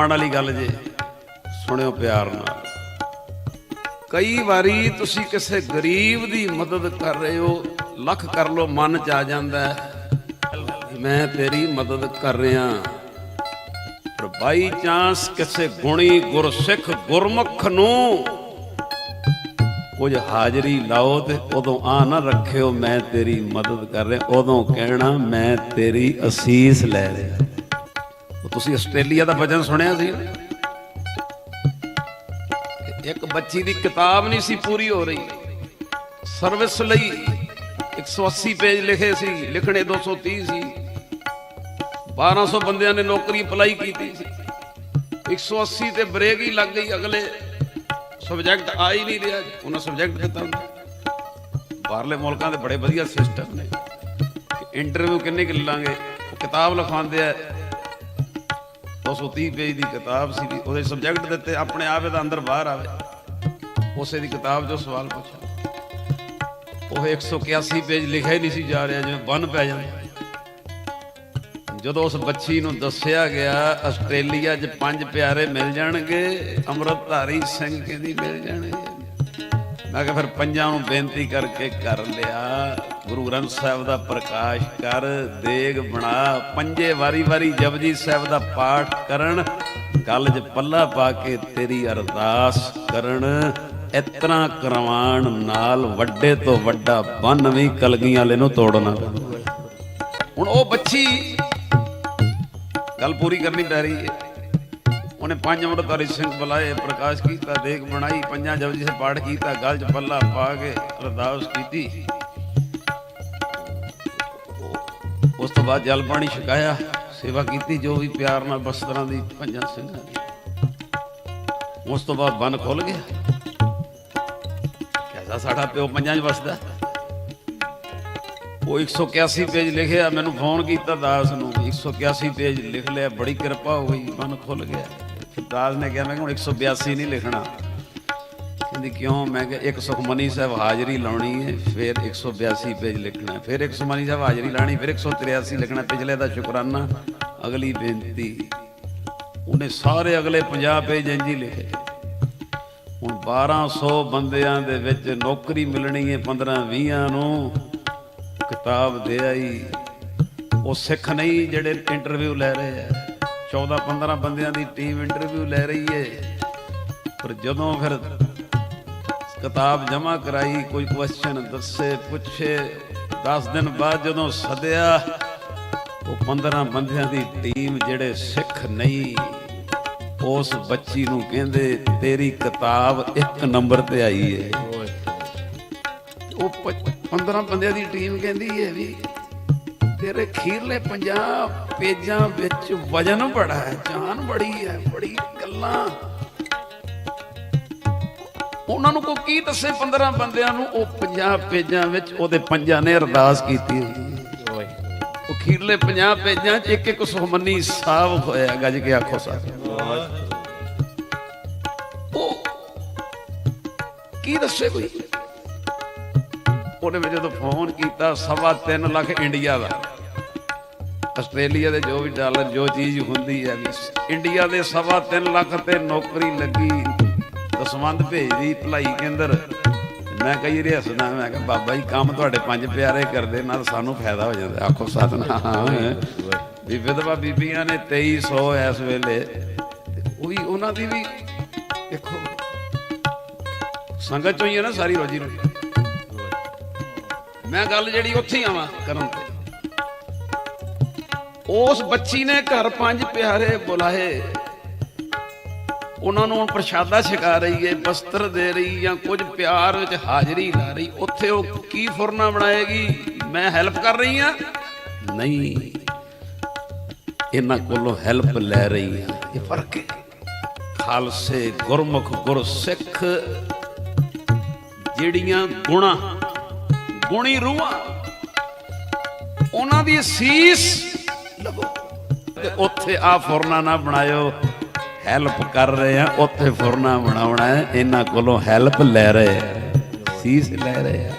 ਆਉਣ ਵਾਲੀ ਗੱਲ ਜੇ। ਸੁਣਿਓ ਪਿਆਰ ਨਾਲ। ਕਈ ਵਾਰੀ ਤੁਸੀਂ ਕਿਸੇ ਗਰੀਬ ਦੀ ਮਦਦ ਕਰ ਰਹੇ ਹੋ, ਲੱਖ ਕਰ ਲੋ ਮਨ ਚ ਆ ਜਾਂਦਾ ਮੈਂ ਤੇਰੀ ਮਦਦ ਕਰ ਰਿਹਾ ਪਰ ਬਾਈ ਚਾਂਸ ਕਿਸੇ ਗੁਣੀ ਗੁਰਸਿੱਖ ਗੁਰਮੁਖ ਨੂੰ ਕੁਝ ਹਾਜ਼ਰੀ ਲਾਓ ਤੇ ਉਦੋਂ ਆ ਨਾ ਰੱਖਿਓ, ਮੈਂ ਤੇਰੀ ਮਦਦ ਕਰ ਰਿਹਾ, ਉਦੋਂ ਕਹਿਣਾ, ਮੈਂ ਤੇਰੀ ਅਸੀਸ ਲੈ ਰਿਹਾ। ਤੁਸੀਂ ਆਸਟ੍ਰੇਲੀਆ ਦਾ ਵਜ਼ਨ ਸੁਣਿਆ ਸੀ? ਇੱਕ ਬੱਚੀ ਦੀ ਕਿਤਾਬ ਨਹੀਂ ਸੀ ਪੂਰੀ ਹੋ ਰਹੀ। ਸਰਵਿਸ ਲਈ 180 ਪੇਜ ਲਿਖੇ ਸੀ, ਲਿਖਣੇ 230 ਸੀ 1200 ਬੰਦਿਆਂ ਨੇ ਨੌਕਰੀ ਅਪਲਾਈ ਕੀਤੀ ਸੀ। 180 ਤੇ ਬ੍ਰੇਕ ਹੀ ਲੱਗ ਗਈ, ਅਗਲੇ ਸਬਜੈਕਟ ਆ ਹੀ ਨਹੀਂ ਰਿਹਾ। ਉਹਨਾਂ ਸਬਜੈਕਟ ਦਿੱਤਾ ਹੁੰਦਾ ਬਾਹਰਲੇ ਮੁਲਕਾਂ ਦੇ ਬੜੇ ਵਧੀਆ ਸਿਸਟਮ ਨੇ। ਇੰਟਰਵਿਊ ਕਿੰਨੇ ਕਿ ਲਾਂਗੇ? ਕਿਤਾਬ ਲਿਖਾਉਂਦੇ ਆ 230 ਪੇਜ ਦੀ ਕਿਤਾਬ ਸੀ ਉਹਦੇ ਸਬਜੈਕਟ ਦਿੱਤੇ ਆਪਣੇ ਆਪ ਇਹਦਾ ਅੰਦਰ ਬਾਹਰ ਆਵੇ। ਉਸੇ ਦੀ ਕਿਤਾਬ 'ਚੋਂ ਸਵਾਲ ਪੁੱਛਿਆ ਉਹ 181 ਪੇਜ ਲਿਖਿਆ ਹੀ ਨਹੀਂ ਸੀ ਜਾ ਰਿਹਾ, ਜਿਵੇਂ ਬੰਨ ਪੈ ਜਾਂਦਾ। ਜਦੋਂ ਉਸ ਬੱਚੀ ਨੂੰ ਦੱਸਿਆ ਗਿਆ, ਆਸਟ੍ਰੇਲੀਆ 'ਚ ਪੰਜ ਪਿਆਰੇ ਮਿਲ ਜਾਣਗੇ, ਅੰਮ੍ਰਿਤਧਾਰੀ ਸਿੰਘ ਕਹਿੰਦੀ ਮਿਲ ਜਾਣਗੇ। ਮੈਂ ਕਿਹਾ ਫਿਰ ਪੰਜਾਂ ਨੂੰ ਬੇਨਤੀ ਕਰਕੇ ਕਰ ਲਿਆ। ਗੁਰੂ ਗ੍ਰੰਥ ਸਾਹਿਬ ਦਾ ਪ੍ਰਕਾਸ਼ ਕਰ, ਦੇਗ ਬਣਾ। ਪੰਜੇ ਵਾਰੀ-ਵਾਰੀ ਜਪਜੀ ਸਾਹਿਬ ਦਾ ਪਾਠ ਕਰਨ। ਗੱਲ 'ਚ ਪੱਲਾ ਪਾ ਕੇ ਤੇਰੀ ਅਰਦਾਸ ਕਰਨ। ਇਤਨਾ ਕਰਵਾਣ ਨਾਲ ਵੱਡੇ ਤੋਂ ਵੱਡਾ ਬੰਨ ਵੀ ਕਲਗੀਆਂ ਵਾਲੇ ਨੂੰ ਤੋੜਨਾ। ਹੁਣ ਉਹ ਬੱਚੀ, ਗੱਲ ਪੂਰੀ ਕਰਨੀ ਪੈ ਰਹੀ ਹੈ। ਉਹਨੇ ਪੰਜ ਮੁੜ ਅੰਮ੍ਰਿਤਧਾਰੀ ਸਿੰਘ ਬੁਲਾਏ, ਪ੍ਰਕਾਸ਼ ਕੀਤਾ ਦੇਖ ਬਣਾਈ, ਪੰਜਾਂ ਜਪਜੀ ਸੇ ਪਾਠ ਕੀਤਾ, ਗਲ 'ਚ ਪੱਲਾ ਪਾ ਕੇ ਅਰਦਾਸ ਕੀਤੀ। ਉਸ ਤੋਂ ਬਾਅਦ ਜਲ ਪਾਣੀ ਛਕਾਇਆ, ਸੇਵਾ ਕੀਤੀ, ਜੋ ਵੀ ਪਿਆਰ ਨਾਲ ਬਸਤਰਾਂ ਦੀ ਪੰਜਾਂ ਸਿੰਘਾਂ ਦੀ ਉਸ ਤੋਂ ਬਾਅਦ ਬੰਨ ਖੁੱਲ ਗਿਆ। ਕਿਹਦਾ, ਸਾਡਾ ਪਿਓ ਪੰਜਾਂ 'ਚ ਵਸਦਾ ਉਹ 181 ਪੇਜ ਲਿਖਿਆ, ਮੈਨੂੰ ਫੋਨ ਕੀਤਾ ਦਾਸ ਨੂੰ 181 ਪੇਜ ਲਿਖ ਲਿਆ, ਬੜੀ ਕਿਰਪਾ ਹੋ ਗਈ ਮਨ ਖੁੱਲ ਗਿਆ। ਦਾਸ ਨੇ ਕਿਹਾ, ਮੈਂ ਕਿਹਾ ਹੁਣ 182 ਨਹੀਂ ਲਿਖਣਾ। ਕਹਿੰਦੀ, ਕਿਉਂ? ਮੈਂ ਕਿਹਾ, ਇੱਕ ਸੁਖਮਨੀ ਸਾਹਿਬ ਹਾਜ਼ਰੀ ਲਾਉਣੀ ਹੈ, ਫਿਰ 182 ਪੇਜ ਲਿਖਣਾ ਫਿਰ ਇੱਕ ਸੁਖਮਨੀ ਸਾਹਿਬ ਹਾਜ਼ਰੀ ਲਾਣੀ, ਫਿਰ 183 ਲਿਖਣਾ, ਪਿਛਲੇ ਦਾ ਸ਼ੁਕਰਾਨਾ, ਅਗਲੀ ਬੇਨਤੀ। ਉਹਨੇ ਸਾਰੇ ਅਗਲੇ 50 ਪੇਜ ਇੰਜ ਹੀ ਲਿਖੇ। ਹੁਣ 1200 ਬੰਦਿਆਂ ਦੇ ਵਿੱਚ ਨੌਕਰੀ ਮਿਲਣੀ ਹੈ 15 20 ਨੂੰ, ਕਿਤਾਬ ਦੇ ਆਈ। ਉਹ ਸਿੱਖ ਨਹੀਂ ਜਿਹੜੇ ਇੰਟਰਵਿਊ ਲੈ ਰਹੇ ਆ। 14 15 ਬੰਦਿਆਂ ਦੀ ਟੀਮ ਇੰਟਰਵਿਊ ਲੈ ਰਹੀ ਹੈ ਪਰ ਜਦੋਂ ਫਿਰ ਕਿਤਾਬ ਜਮ੍ਹਾਂ ਕਰਾਈ ਕੋਈ ਕੁਐਸਚਨ ਦੱਸੇ ਪੁੱਛੇ 10 ਦਿਨ ਬਾਅਦ ਜਦੋਂ ਸੱਦਿਆ ਉਹ 15 ਬੰਦਿਆਂ ਦੀ ਟੀਮ ਜਿਹੜੇ ਸਿੱਖ ਨਹੀਂ ਉਸ ਬੱਚੀ ਨੂੰ ਕਹਿੰਦੇ ਤੇਰੀ ਕਿਤਾਬ ਇੱਕ ਨੰਬਰ ਤੇ ਆਈ ਹੈ ਉਹ 15 ਬੰਦਿਆਂ ਦੀ ਟੀਮ ਕਹਿੰਦੀ ਹੈ ਵੀ ਤੇਰੇ ਖੀਰਲੇ 50 ਪੇਜਾਂ ਵਿੱਚ ਵਜਨ ਬੜਾ ਹੈ ਜਾਨ ਬੜੀ ਹੈ ਬੜੀ ਗੱਲਾਂ। ਉਹਨਾਂ ਨੂੰ ਕੋ ਕੀ ਦੱਸੇ 15 ਬੰਦਿਆਂ ਨੂੰ? ਉਹ 50 ਪੇਜਾਂ ਵਿੱਚ ਉਹਦੇ ਪੰਜਾਂ ਨੇ ਅਰਦਾਸ ਕੀਤੀ ਹੋਈ। ਉਹ ਖੀਰਲੇ 50 ਪੇਜਾਂ 'ਚ ਇੱਕ ਇੱਕ ਸੁਖਮਨੀ ਸਾਹਿਬ ਹੋਇਆ ਗੱਜ ਕੇ ਆਖੋ ਸਾਹਿਬ ਉਹ ਕੀ ਦੱਸੇ ਕੋਈ? ਉਹਨੇ ਵਿੱਚ ਜਦੋਂ ਫੋਨ ਕੀਤਾ ਸਵਾ 3 ਲੱਖ ਇੰਡੀਆ ਦਾ। ਆਸਟ੍ਰੇਲੀਆ ਦੇ ਜੋ ਵੀ ਡਾਲਰ, ਜੋ ਚੀਜ਼ ਹੁੰਦੀ ਹੈ ਇੰਡੀਆ ਦੇ ਸਵਾ 3 ਲੱਖ ਤੇ ਨੌਕਰੀ ਲੱਗੀ। ਦਸਵੰਦ ਭੇਜਦੀ ਭਲਾਈ ਕੇਂਦਰ। ਮੈਂ ਕਈ ਵਾਰੀ ਮੈਂ ਕਿਹਾ, ਬਾਬਾ ਜੀ, ਕੰਮ ਤੁਹਾਡੇ ਪੰਜ ਪਿਆਰੇ ਕਰਦੇ, ਨਾਲ ਸਾਨੂੰ ਫਾਇਦਾ ਹੋ ਜਾਂਦਾ। ਆਖੋ, ਸਤਨਾਮ। ਵੀ ਵਿਧਵਾ ਬੀਬੀਆਂ ਨੇ 2300 ਇਸ ਵੇਲੇ। ਉਹ ਵੀ ਉਹਨਾਂ ਦੀ ਵੀ, ਦੇਖੋ, ਸੰਗਤ ਚੋਂ ਹੀ ਹੈ ਨਾ ਸਾਰੀ ਰੋਜੀ ਰੋਟੀ। ਮੈਂ ਗੱਲ ਜਿਹੜੀ ਉੱਥੇ ਹੀ ਆਵਾਂ ਕਰਨ ਤੇ। ਉਸ ਬੱਚੀ ਨੇ ਘਰ ਪੰਜ ਪਿਆਰੇ ਬੁਲਾਏ। ਉਹਨਾਂ ਨੂੰ ਹੁਣ ਪ੍ਰਸ਼ਾਦਾ ਛਕਾ ਰਹੀ ਹੈ ਬਸਤਰ ਦੇ ਰਹੀ ਜਾਂ ਕੁਝ ਪਿਆਰ ਵਿੱਚ ਹਾਜ਼ਰੀ ਲਾ ਰਹੀ। ਉੱਥੇ ਉਹ ਕੀ ਫੁਰਨਾ ਬਣਾਏਗੀ? ਮੈਂ ਹੈਲਪ ਕਰ ਰਹੀ ਹਾਂ ਨਹੀਂ। ਇਹਨਾਂ ਕੋਲੋਂ ਹੈਲਪ ਲੈ ਰਹੀ ਹਾਂ ਇਹ ਫ਼ਰਕ ਹੈ ਖਾਲਸੇ ਗੁਰਮੁਖ ਗੁਰਸਿੱਖ, ਜਿਹੜੀਆਂ ਗੁਣਾ, ਗੁਣੀ ਰੂਹਾਂ। ਉਹਨਾਂ ਦੀ ਸੀਸ ਲਵੋ ਤੇ ਉੱਥੇ ਆ ਫੁਰਨਾ ਨਾ ਬਣਾਇਓ। ਹੈਲਪ ਕਰ ਰਹੇ ਆ, ਉੱਥੇ ਫੁਰਨਾ ਬਣਾਉਣਾ ਹੈ। ਇਹਨਾਂ ਕੋਲੋਂ ਹੈਲਪ ਲੈ ਰਹੇ ਆ। ਸੀਸ ਲੈ ਰਹੇ ਆ।